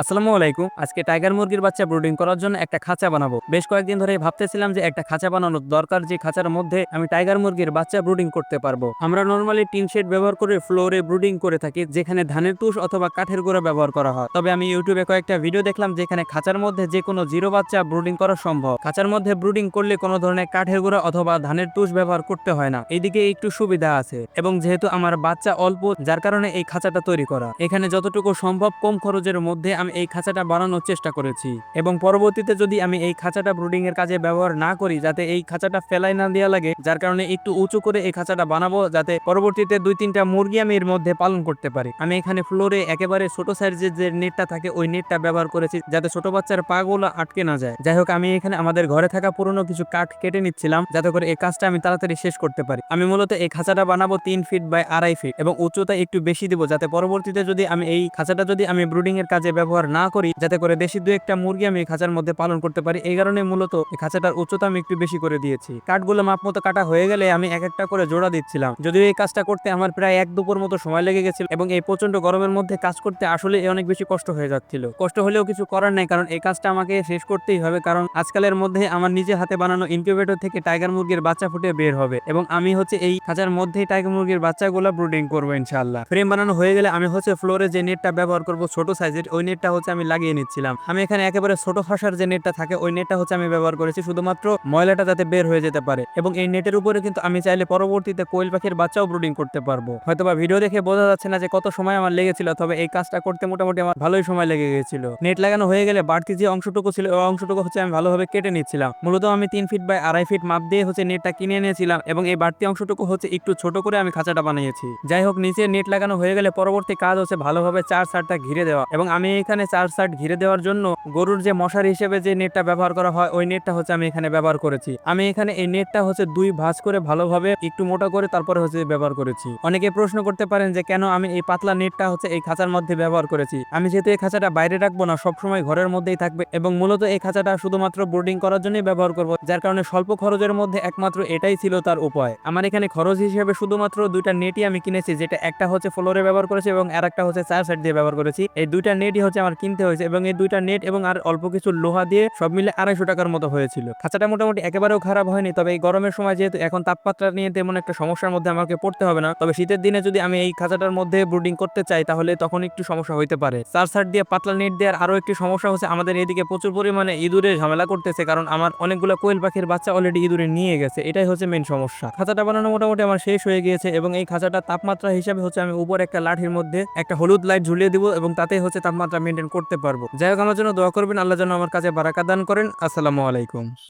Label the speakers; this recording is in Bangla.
Speaker 1: আসসালামু আলাইকুম। আজকে টাইগার মুরগির বাচ্চা ব্রুডিং করার জন্য একটা খাঁচা বানাবো। বেশ কয়েকদিন ধরে ভাবতেছিলাম যে একটা খাঁচা বানানোর দরকার যে খাঁচার মধ্যে আমি টাইগার মুরগির বাচ্চা ব্রুডিং করতে পারব। আমরা নর্মালি টিন শেড ব্যবহার করে ফ্লোরে ব্রুডিং করে থাকি, যেখানে ধানের তুষ অথবা কাঠের গুঁড়া ব্যবহার করা হয়। তবে আমি ইউটিউবে কয়েকটা ভিডিও দেখলাম যেখানে খাঁচার মধ্যে যে কোনো জিরো বাচ্চা ব্রুডিং করা সম্ভব। খাঁচার মধ্যে ব্রুডিং করলে কোনো ধরনের কাঠের গুঁড়া অথবা ধানের তুষ ব্যবহার করতে হয় না। এইদিকে একটু সুবিধা আছে। এবং যেহেতু আমার বাচ্চা অল্প, যার কারণে এই খাঁচাটা তৈরি করা। এখানে যতটুকু সম্ভব কম খরচের মধ্যে আমি এই খাঁচাটা বানানোর চেষ্টা করেছি। এবং পরবর্তীতে যদি আমি এই খাঁচাটা ব্রুডিং এর কাজে ব্যবহার না করি, যাতে এই খাঁচাটা ফেলাই না দেওয়া লাগে, যার কারণে একটু উঁচু করে এই খাঁচাটা বানাবো, যাতে পরবর্তীতে দুই তিনটা মুরগি আমি এর মধ্যে পালন করতে পারি। আমি এখানে ফ্লোরে একেবারে ছোট সাইজের যে নেটটা থাকে, ওই নেটটা ব্যবহার করেছি, যাতে ছোট বাচ্চার পা পাগুলো আটকে না যায়। যাই হোক, আমি এখানে আমাদের ঘরে থাকা পুরনো কিছু কাঠ কেটে নিচ্ছিলাম, যাতে করে এই কাজটা আমি তাড়াতাড়ি শেষ করতে পারি। আমি মূলত এই খাঁচাটা বানাবো তিন ফিট বাই আড়াই ফিট এবং উচ্চতা একটু বেশি দিব, যাতে পরবর্তীতে যদি আমি এই খাঁচাটা যদি আমি ব্রুডিং এর কাজে ব্যবহার না করি, যাতে করে দেশি দু একটা মুরগি আমি খাঁচার মধ্যে পালন করতে পারি। এই কারণে মূলত খাঁচাটার উচ্চতা আমি একটু বেশি করে দিয়েছি। কাঠগুলো মাপ মতো কাটা হয়ে গেলে আমি এক একটা করে জোড়া দিচ্ছিলাম। যদিও এই কাজটা করতে আমার প্রায় এক দুপুর মতো সময় লেগে গেছিল এবং এই প্রচণ্ড গরমের মধ্যে কাজ করতে আসলে অনেক বেশি কষ্ট হয়ে যাচ্ছিল। কষ্ট হলেও কিছু করার নাই, কারণ এই কাজটা আমাকে শেষ করতেই হবে, কারণ আজকালের মধ্যে আমার নিজে হাতে বানানো ইনকিউবেটর থেকে টাইগার মুরগির বাচ্চা ফুটে বের হবে এবং আমি হচ্ছে এই খাঁচার মধ্যেই টাইগার মুরগির বাচ্চাগুলো ব্রুডিং করব ইনশাআল্লাহ। ফ্রেম বানানো হয়ে গেলে আমি হচ্ছে ফ্লোরে যে নেটটা ব্যবহার করব ছোট সাইজের ওই নেটটা হচ্ছে আমি লাগিয়ে নিচ্ছিলাম। আমি এখানে একেবারে ছোট ফাঁসার যে নেটটা থাকে, ওই নেটটা হচ্ছে আমি ব্যবহার করেছি শুধুমাত্র ময়লাটা যাতে বের হয়ে যেতে পারে। এবং এই নেটের উপরে কিন্তু আমি চাইলে পরবর্তীতে কোয়েল পাখির বাচ্চাও ব্রুডিং করতে পারব। হয়তোবা ভিডিও দেখে বোঝা যাচ্ছে না যে কত সময় আমার লেগেছিল, তবে এই কাজটা করতে মোটামুটি আমার ভালোই সময় লেগে গেছিল। নেট লাগানো হয়ে গেলে বাড়তি যে অংশটুকু ছিল, ওই অংশটুকু হচ্ছে আমি ভালোভাবে কেটে নিচ্ছিলাম। মূলত আমি তিন ফিট বাই আড়াই ফিট মাপ দিয়ে হচ্ছে নেটটা কিনে এনেছিলাম এবং এই বাড়তি অংশটুকু হচ্ছে একটু ছোট করে আমি খাঁচাটা বানিয়েছি। যাই হোক, নিচে নেট লাগানো হয়ে গেলে পরবর্তী কাজ হচ্ছে ভালোভাবে চার সারটা ঘিরে দেওয়া। এবং আমি এখানে চার সাইড ঘিরে দেওয়ার জন্য গরুর যে মশারি হিসেবে যে নেটটা ব্যবহার করা হয়, ওই নেটটা হচ্ছে আমি এখানে ব্যবহার করেছি। আমি এখানে এই নেটটা হচ্ছে দুই ভাঁজ করে ভালোভাবে একটু মোটা করে তারপরে হচ্ছে ব্যবহার করেছি। অনেকে প্রশ্ন করতে পারেন যে কেন আমি এই পাতলা নেটটা হচ্ছে এই খাঁচার মধ্যে ব্যবহার করেছি? আমি যেহেতু এই খাঁচাটা বাইরে রাখব না, সবসময় ঘরের মধ্যেই থাকবে এবং মূলত এই খাঁচাটা শুধুমাত্র বোর্ডিং করার জন্যই ব্যবহার করব, যার কারণে স্বল্প খরচের মধ্যে একমাত্র এটাই ছিল তার উপায়। আমার এখানে খরচ হিসেবে শুধুমাত্র দুইটা নেটই আমি কিনেছি, যেটা একটা হচ্ছে ফ্লোরে ব্যবহার করেছি এবং আর একটা হচ্ছে চার সাইড দিয়ে ব্যবহার করেছি। এই দুইটা নেটই হচ্ছে আমার কিনতে হয়েছে এবং এই দুইটা নেট এবং আর অল্প কিছু লোহা দিয়ে সব মিলে আড়াইশো টাকার মতো হয়েছিল। খাঁচাটা মোটামুটি একেবারেও খারাপ হয়নি, তবে এই গরমের সময় যেহেতু এখন তাপমাত্রা নিয়ে তেমন একটা সমস্যার মধ্যে আমাকে পড়তে হবে না, তবে শীতের দিনে যদি আমি এই খাঁচাটার মধ্যে ব্রুডিং করতে চাই, তাহলে তখন একটু সমস্যা হইতে পারে। চার সাইড দিয়ে পাতলা নেট দেওয়ার আরও একটি সমস্যা হচ্ছে আমাদের এদিকে প্রচুর পরিমাণে ইঁদুরে ঝামেলা করতেছে, কারণ আমার অনেকগুলো কোয়েল পাখির বাচ্চা অলরেডি ইঁদুরে নিয়ে গেছে, এটাই হচ্ছে মেন সমস্যা। খাঁচাটা বানানো মোটামুটি আমার শেষ হয়ে গিয়েছে এবং এই খাঁচাটা তাপমাত্রা হিসাবে হচ্ছে আমি উপর একটা লাঠির মধ্যে একটা হলুদ লাইট ঝুলিয়ে দিব এবং তাতে হচ্ছে তাপমাত্রা মেনটেন করতে পারব। যাই হোক, আমার জন্য দোয়া করবেন। আল্লাহ যেন আমার কাছে বারাকা দান করেন। আসসালামু আলাইকুম।